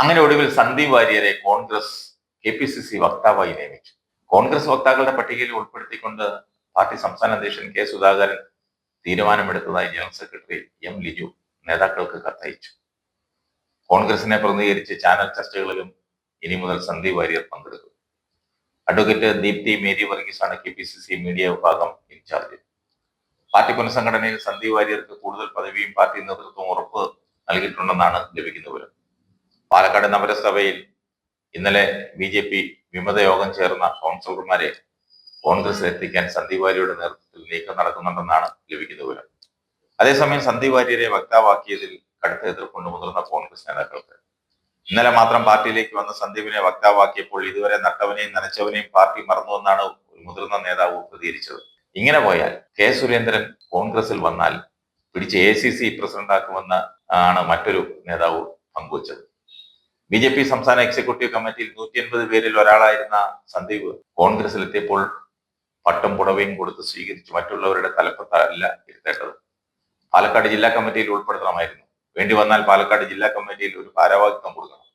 അങ്ങനെ ഒടുവിൽ Sandeep വാര്യരെ Congress K P C C വക്താവായി നിയമിച്ചു. കോൺഗ്രസ് വക്താക്കളുടെ പട്ടികയിൽ ഉൾപ്പെടുത്തിക്കൊണ്ട് പാർട്ടി സംസ്ഥാന അധ്യക്ഷൻ കെ സുധാകരൻ തീരുമാനമെടുത്തതായി ജനറൽ സെക്രട്ടറി എം ലിജു നേതാക്കൾക്ക് കത്തയച്ചു. കോൺഗ്രസിനെ പ്രതിനിധീകരിച്ച് ചാനൽ ചർച്ചകളിലും ഇനി മുതൽ സന്ദീപ് വാര്യർ പങ്കെടുക്കും. Advocate Deepthi Mary വർഗീസാണ് K P C C media വിഭാഗം ഇൻചാർജ്. പാർട്ടി പുനഃസംഘടനയിൽ സന്ദീപ് വാര്യർക്ക് കൂടുതൽ പദവിയും പാർട്ടി നേതൃത്വം ഉറപ്പ് നൽകിയിട്ടുണ്ടെന്നാണ് ലഭിക്കുന്ന വിവരം. പാലക്കാട് നഗരസഭയിൽ ഇന്നലെ ബി ജെ പി വിമത യോഗം ചേർന്ന കൗൺസിലർമാരെ കോൺഗ്രസിൽ എത്തിക്കാൻ സന്ദീപ് വാര്യരുടെ നേതൃത്വത്തിൽ നീക്കം നടക്കുന്നുണ്ടെന്നാണ് ലഭിക്കുന്ന വിവരം. അതേസമയം സന്ദീപ് വാര്യരെ വക്താവാക്കിയതിൽ കടുത്ത എതിർപ്പുണ്ട് മുതിർന്ന കോൺഗ്രസ് നേതാക്കൾക്ക്. ഇന്നലെ മാത്രം പാർട്ടിയിലേക്ക് വന്ന സന്ദീപിനെ വക്താവാക്കിയപ്പോൾ ഇതുവരെ നട്ടവനെയും നനച്ചവനെയും പാർട്ടി മറന്നുവെന്നാണ് ഒരു മുതിർന്ന നേതാവ് പ്രതികരിച്ചത്. ഇങ്ങനെ പോയാൽ കെ സുരേന്ദ്രൻ കോൺഗ്രസിൽ വന്നാൽ പിടിച്ച് എ സി സി പ്രസിഡന്റാക്കുമെന്ന് ആണ് മറ്റൊരു നേതാവ് പങ്കുവച്ചത്. ബി ജെ പി സംസ്ഥാന എക്സിക്യൂട്ടീവ് കമ്മിറ്റിയിൽ നൂറ്റി എൺപത് പേരിൽ ഒരാളായിരുന്ന സന്ദീപ് കോൺഗ്രസിലെത്തിയപ്പോൾ പട്ടും പുടവയും കൊടുത്ത് സ്വീകരിച്ചു. മറ്റുള്ളവരുടെ തലപ്പത്തല്ല ഇരുത്തേണ്ടത്. പാലക്കാട് ജില്ലാ കമ്മിറ്റിയിൽ ഉൾപ്പെടുത്തണമായിരുന്നു. വേണ്ടി വന്നാൽ പാലക്കാട് ജില്ലാ കമ്മിറ്റിയിൽ ഒരു ഭാരവാഹിത്വം കൊടുക്കണം.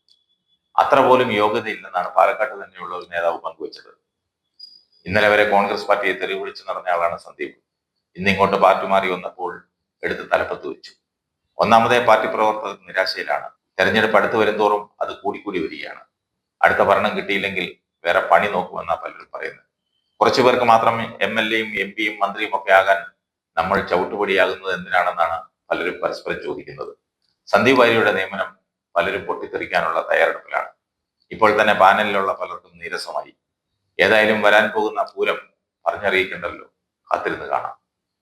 അത്ര പോലും യോഗ്യതയില്ലെന്നാണ് പാലക്കാട്ട് തന്നെയുള്ള ഒരു നേതാവ് പങ്കുവച്ചത്. ഇന്നലെ വരെ കോൺഗ്രസ് പാർട്ടിയെ തെറി വിളിച്ചു നടന്ന ആളാണ് സന്ദീപ്. ഇന്നിങ്ങോട്ട് പാർട്ടി മാറി വന്നപ്പോൾ എടുത്ത് തലപ്പത്ത് വെച്ചു. ഒന്നാമതേ പാർട്ടി പ്രവർത്തകർ നിരാശയിലാണ്. തെരഞ്ഞെടുപ്പ് അടുത്ത് വരുന്തോറും അത് കൂടിക്കൂടി വരികയാണ്. അടുത്ത ഭരണം കിട്ടിയില്ലെങ്കിൽ വേറെ പണി നോക്കുമെന്നാണ് പലരും പറയുന്നത്. കുറച്ചു പേർക്ക് മാത്രം എം എൽ എയും എം പിയും മന്ത്രിയും ഒക്കെ ആകാൻ നമ്മൾ ചവിട്ടുപടിയാകുന്നത് എന്തിനാണെന്നാണ് പലരും പരസ്പരം ചോദിക്കുന്നത്. സന്ദീപ് വാര്യയുടെ നിയമനം പലരും പൊട്ടിത്തെറിക്കാനുള്ള തയ്യാറെടുപ്പിലാണ്. ഇപ്പോൾ തന്നെ പാനലിലുള്ള പലർക്കും നീരസമായി. ഏതായാലും വരാൻ പോകുന്ന പൂരം പറഞ്ഞറിയിക്കണ്ടല്ലോ. കാത്തിരുന്ന് കാണാം.